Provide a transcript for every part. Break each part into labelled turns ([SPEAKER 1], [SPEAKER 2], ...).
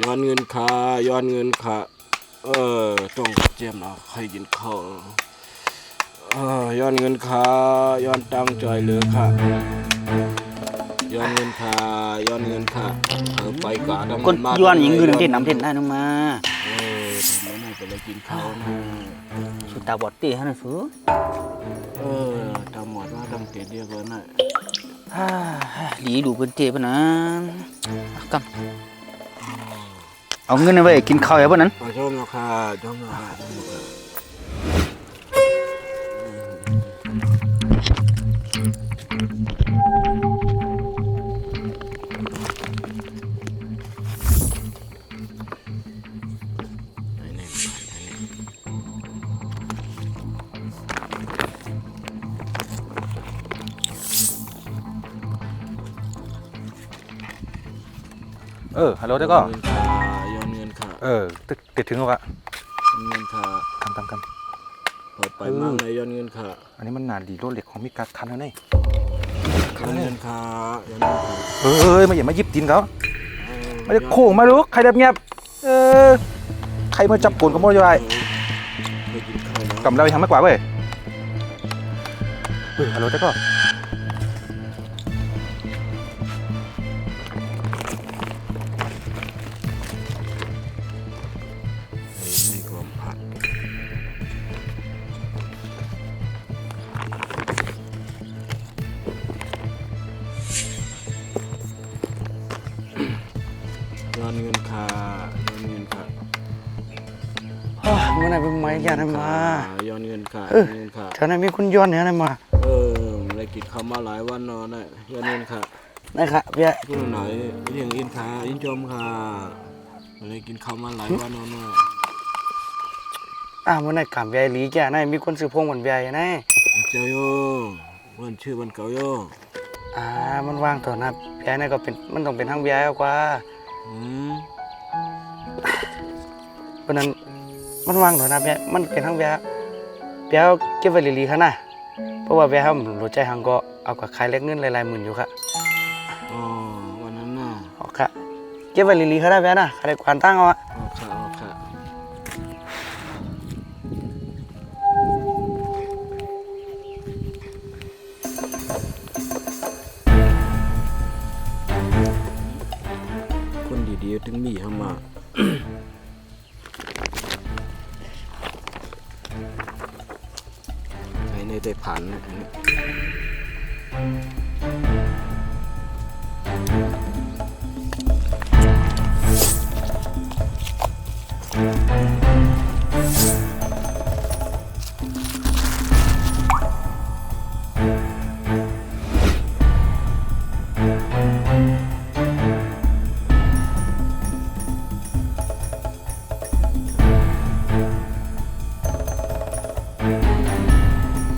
[SPEAKER 1] ย้อนเงินค่าย้อนเงินค่าเออต้องเจียมเอาใครกินข้าวเออย้อนเงินค่าย้อนตังค์จ่อยเหลือค่ะย้อนเงินค่าย้อนเงินค่าเออไปกะดำ
[SPEAKER 2] คนย้อนหญิงคือน้ำเทศน้ำเทศได้น้ำมา
[SPEAKER 1] เออทำไมไม่ไปเลยกินข้าวนะ
[SPEAKER 2] สุดตาบอดตีให้นะสู
[SPEAKER 1] เออทำหมดว่าทำเกตเดียวกันนะ
[SPEAKER 2] ฮ่าหลีดูเพิ่นเจ็บนะกำ เอาเงินไว้กินข้าวอย่าบ่นั้น
[SPEAKER 1] ขอชมนะค่ะชมนะค่ะชมนะค่ะไหนๆไหน
[SPEAKER 3] เออฮัลโหล
[SPEAKER 1] ๆ
[SPEAKER 3] ได้ก็
[SPEAKER 1] เงินค่ะเอ
[SPEAKER 3] อติดติดถึงแล้วอะ
[SPEAKER 1] ย้อนเงินค่ะ
[SPEAKER 3] ทำทำกัน
[SPEAKER 1] เปิดไปมั่งในย้อนเงินค่ะ
[SPEAKER 3] อันนี้มันหนาดีรถเหล็กของมิกัดคันแล้วนี่
[SPEAKER 1] ย้อนเงินค่ะย้อนเงินค่ะ
[SPEAKER 3] เอ้ยมาอย่ามาหยิบตีนเขา
[SPEAKER 1] เออ
[SPEAKER 3] ไม่ได้โค้งมาลูกใครแบบเงียบเออใครมาจับกลนกับมดอยู่ไอ้
[SPEAKER 1] ไปกินข้าวนะ
[SPEAKER 3] กำเรายังไม่กว่าเว้ยเออฮัลโหลได้ก็
[SPEAKER 1] เมื่
[SPEAKER 2] อไหร่เป็นไม้ยานะมา
[SPEAKER 1] ย้อนเงินค่ะ
[SPEAKER 2] เอ
[SPEAKER 1] ย้
[SPEAKER 2] อ
[SPEAKER 1] อนเงินค่ะ
[SPEAKER 2] เท่านั้นมีคนย้อนเนี่ยนะมา
[SPEAKER 1] เออไม่ได้กินข้าวมาหลายวันเนอนนะย้อนเงินค่ะ
[SPEAKER 2] ได้ค่ะเพี่ย
[SPEAKER 1] พูดหน่อยเรื่องอินค่ะอินชมค่ะไม่ได้กินข้าวมาหลายวันเนอนนะ
[SPEAKER 2] อ่าเมื่อไหร่กำใหญ่หลีแก่นะมีคนซื้อพวงเหมือนใหญ่นะ
[SPEAKER 1] เจ้าโยวันชื่อวันเก่าโย
[SPEAKER 2] อ่ามันว่างต่อนะใหญ่นั่นก็เป็นมันต้องเป็นทั้งใหญ่กว่า
[SPEAKER 1] อืม
[SPEAKER 2] เพราะนั้น มันว่างต่อนะใหญ่มันเป็นทั้งใหญ่เปียวเก็บไว้หลีๆค่ะนะเพราะว่าใหญ่ครับรู้ใจหังก็เอากับขายเล็กเงินหลายๆหมื่นอยู่ค่ะ
[SPEAKER 1] อ๋อวันนั้นน่ะ
[SPEAKER 2] ออกค่ะเก็บไว้ลีๆเขาได้แพ้นะเขาได้ควานตั้งเอาอะ
[SPEAKER 1] ออกค่ะออกค่ะคนดีๆถึงมีเข้ามา ใช้ในแต่ผ่าน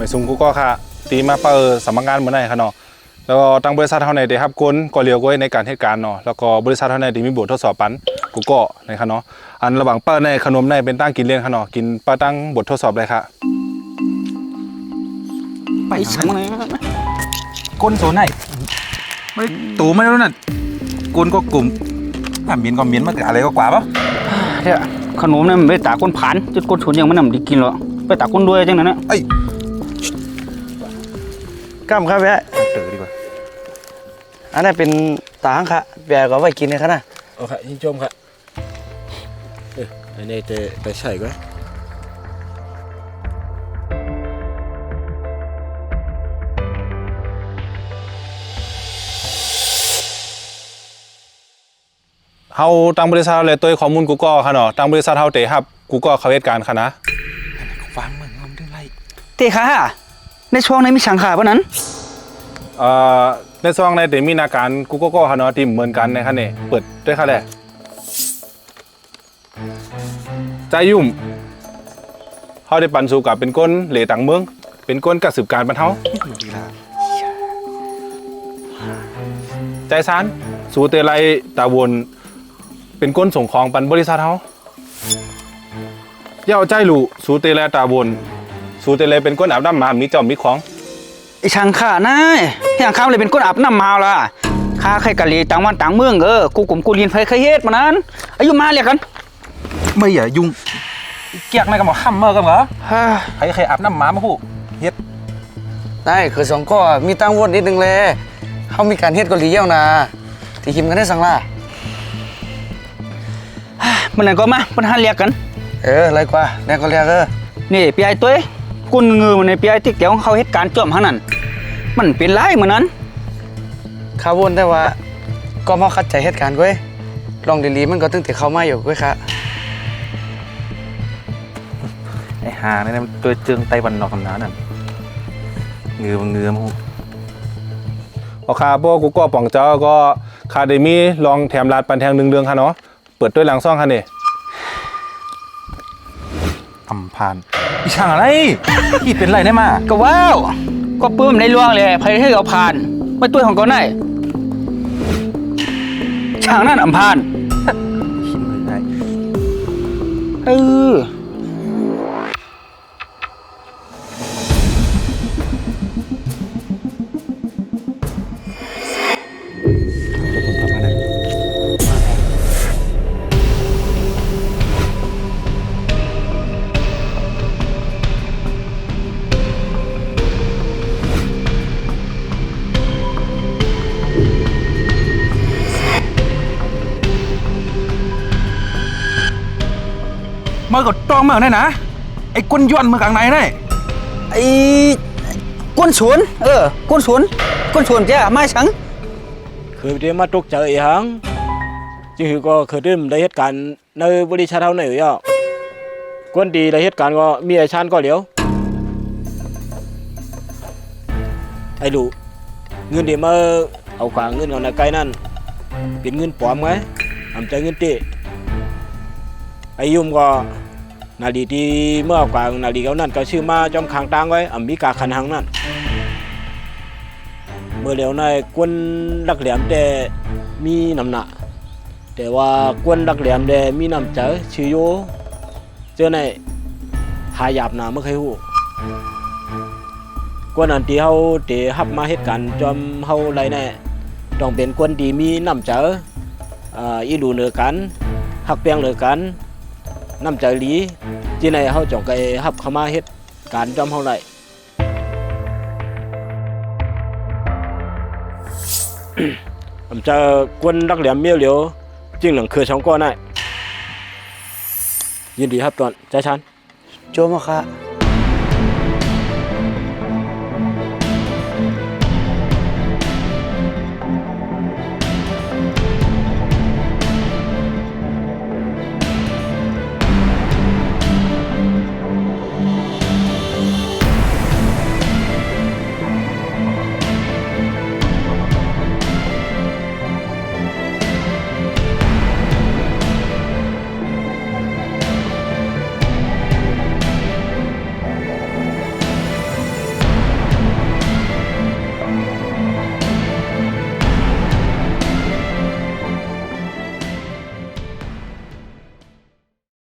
[SPEAKER 3] ไปส่งกูก็ค่ะ ตีมาเปิดสำนักงานเหมือนไหนค่ะเนาะแล้วก็ตั้งบริษัทเท่าไหนได้รับกลก็เลียวก้อยในการเหตุการณ์เนาะแล้วก็บริษัทเท่าไหนที่มีบททดสอบปันกูก็นะครับเนาะอันระหว่างเปิ้ลในขนมในเป็นตั้งกินเลี้ยงค่ะเนาะกินป้าตั้งบททดสอบเลยค่ะ
[SPEAKER 2] ไปสังเลย
[SPEAKER 3] ก้นโซนไหนไม่ตูไม่รู้น่ะกลก็กลุ่มอะเมียนก็เมียนมันอะไรก็กว่าปะ
[SPEAKER 2] เดี๋ยวขนมเนี่ยมันไปตากคนผ่านจุดก้นชนยังมันนำไดีกินหรอกไปตากคนด้วยจังนั้นนะ
[SPEAKER 3] เอ้ย
[SPEAKER 2] กล้ามครับแพ้
[SPEAKER 3] เต๋อดีกว่า
[SPEAKER 2] อันนั้นเป็นตางค่ะแพ้ก็ไว้กินเลยครับนะ
[SPEAKER 1] เอาค่ะยินชมค่ะเอออันนี้จะไปใส่ก็
[SPEAKER 3] เฮาตั้งบริษัทเลยตัวข้อมูลกูก็ค่ะเนาะตั้งบริษัทเฮาเตะครับกูก็เขาเหตุการณ์ค่ะนะฟังเหมือนงอมดึงไร
[SPEAKER 2] เตะค่ะ ในช่วงนี้มีสังขาปะนั้น
[SPEAKER 3] เอ่อในซองในเตมีนาการกูก็ก็ค่ะเนาะที่เหมือนกันในคันนี้เปิดด้วยค่ะแหละใจยุ่มเฮาได้ปันสู่กับเป็นก้นเหลต่างเมือง เป็นก้นกักสืบการบรรเทาใจซานสู่เตไลตาวนเป็นก้นส่งของปันบริษัทเฮาเย่าใจหลูสู่เตไลตาวน สู่เตไลเป็นก้นอาบน้ำมามีจอมมีของ
[SPEAKER 2] ไอสังขานะอย่างข้ามเลยเป็นก้นอาบน้ำมาละข
[SPEAKER 4] ข้าใครกะลีต่างวันต่างเมืองเออกูกลุ่มกูเรียนไผเคยเฮ็ดมานั้นอายุมาเรียกกัน
[SPEAKER 3] ไม่อย่ายุ่งเกียกในกับหมอห้ำเมอร์กันเหรอ
[SPEAKER 2] ฮ่า
[SPEAKER 3] ใครเคยอาบน้ำหมามาพูเฮ็ด
[SPEAKER 2] ได้คือสองก็มีตั้งวนนิดนึงเลยเขามีการเฮ็ดเกาหลีเยี่ยวนะที่คิมกันได้สังล่ะ
[SPEAKER 4] มันนั่นก็มาปัญหาเรียกกัน
[SPEAKER 2] เออไรกว่าแน่ก็เรียกเออ
[SPEAKER 4] นี่ปีไอ้ตัว กุนงือมันในปีไอ้ที่เกี่ยวเขาเฮ็ดการณ์จอมหันนั่นมันเป็นไรเหมือนนั้น
[SPEAKER 2] ข้าวนแต่ว่าก็มาคัดใจเหตุการณ์เว้ยลองดีๆมันก็ตึงแต่เข้ามาอยู่เว้ยค่ะ
[SPEAKER 3] ไอ้หาเนี่ยมันตัวเจืองไต้หวันนอกคำน้านั่นเงือมันเงือมูพอคาพวกกูก็ป่องเจ้าก็คาเดมี่ลองแถมลาดปันแทงหนึ่งเดืองค่ะเนาะเปิดด้วยหลังซ่องค่ะนี่อำพาน อีช่างอะไรพี่เป็นไรได้มา
[SPEAKER 4] ก็ว้าวก็ปื้มในลวงเลยไผให้เอาผ่านมาตัวของก็ได้ช่างนั่นอำพาน
[SPEAKER 3] คิดเลยได้
[SPEAKER 4] เออ
[SPEAKER 5] มื่อก็จ้องเมื่อนั่นนะไอ้ก้นย้อนเมื่อกลางไหนนี่
[SPEAKER 4] ไอ้ก้นสวนเออก้นสวนก้นสวนแกมาฉัง
[SPEAKER 1] คือเดี๋ยวมาตกใจอีหังจือก็เคยดื่มได้เหตุการณ์ในบริษัทเท่าไหนอะกวนดีได้เหตุการณ์ก็มีไอ้ชานก็เหลียวไอ้ลูกเงินเดี๋ยวมาเอาขวางเงินเอาในไกลนั่นเป็นเงินปลอมไงทำใจเงินเตะ ไอ้ยุ่มก็นาดีที่เมื่อเอาขวานาดีเขานั่นก็ชื่อมาจอมคางตางไว้อมีกาคันหังนั่นเมื่อเร็วในายกวนดักแหลี่ยมแต่มีน้ำหนักแต่ว่ากวนดักแหลี่ยมแต่มีน้ำใจชื่อโยเจอในหายาบหนาเมื่อเคยหูกวนอันที่เฮาเตฮับมาเหตุการณ์จอมเฮาไรแน่ต้องเป็นกวนดีมีน้ำใจออีดูเหนือกันหักเปียงเหนือกัน น้ำใจหลีที่ในเขาจองไกฮับเข้ามาเห็ดการจอมเฮาไรผมจะกวนรักเหลี่ยมเมียวเหลียวจิ้งหลังคือช่องก้อนได้ยินดีครับตอนใจชัน
[SPEAKER 2] โจมาค่ะ